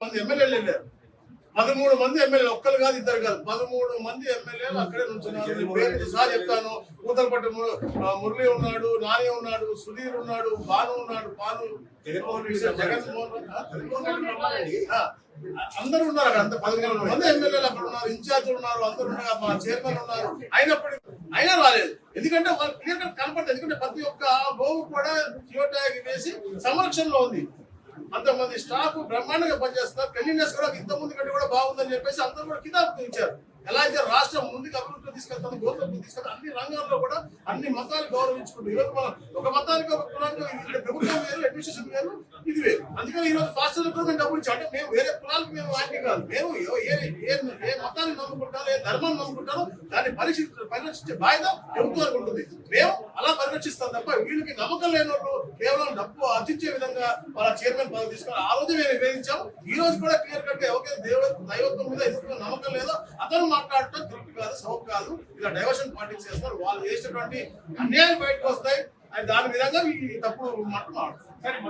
మంది ఎమ్మెల్యేలు వెళ్ళారు. పదమూడు మంది ఎమ్మెల్యేలు ఒక్కరు కాదు ఇద్దరు కాదు. పదమూడు మంది ఎమ్మెల్యేలు అక్కడే నుంచున్నారు. పేరు సార్ చెప్తాను. కూతలపట్టి మురళి ఉన్నాడు నాని ఉన్నాడు సుధీర్ ఉన్నాడు భాను ఉన్నాడు ఆ, అందరూ ఉన్నారు అక్కడ అంత మంది ఎమ్మెల్యేలు అక్కడ ఉన్నారు ఇన్ఛార్జీలు ఉన్నారు అందరూ ఉన్నారు మా చైర్మన్ ఉన్నారు. అయినప్పటికీ అయినా రాలేదు. ఎందుకంటే వాళ్ళు క్లియర్ కనపడదు ఎందుకంటే ప్రతి ఒక్క గోవు కూడా జియో ట్యాగ్ వేసి సంరక్షణలో ఉంది. అంతమంది స్టాఫ్ బ్రహ్మాండంగా పనిచేస్తున్నారు. క్లీనినెస్ కూడా ఇంత ముందు కంటే కూడా బాగుందని చెప్పేసి అందరూ కూడా కితాబ్ ఇచ్చారు. ఎలా అయితే రాష్ట్రం ముందుకు అభివృద్ధి తీసుకెళ్తాను గోత్రం తీసుకెళ్తాను అన్ని రంగాల్లో కూడా అన్ని మతాలు గౌరవించుకుంటూ ఈరోజు మనం ఒక మతానికి ఒక కులానికి ఇక్కడ ప్రభుత్వం వేరు అడ్మినిస్ట్రేషన్ వేరు ఇది వేరు. అందుకని ఈ రోజు కూడా మేము డబ్బులు ఇచ్చాం అంటే మేము వేరే కులాలకు మేము వాటి కాదు. మేము ఏ- ఏ ఏ మతాన్ని నమ్ముకుంటారో ఏ ధర్మాన్ని నమ్ముకుంటారో దాన్ని పరిశీలి పరిరక్షించే బాధ్యత ప్రభుత్వానికి ఉంటుంది. తప్ప వీళ్ళకి నమ్మకం లేని కేవలం డబ్బు ఆర్జించే విధంగా వాళ్ళ చైర్మన్ పదవి తీసుకుని ఆ రోజు మేము నివేదించాం ఈ రోజు కూడా క్లియర్ కట్ ఎవరికైతే దేవ దైవత్వం మీద ఎందుకు నమ్మకం లేదో అతను మాట్లాడటం తృప్తి కాదు సౌక్ కాదు. ఇలా డైవర్షన్ పాలిటిక్స్ చేస్తున్నారు. వాళ్ళు చేసినటువంటి అన్యాయం బయటకు వస్తాయి. అది దాని విధంగా ఈ తప్పుడు మాట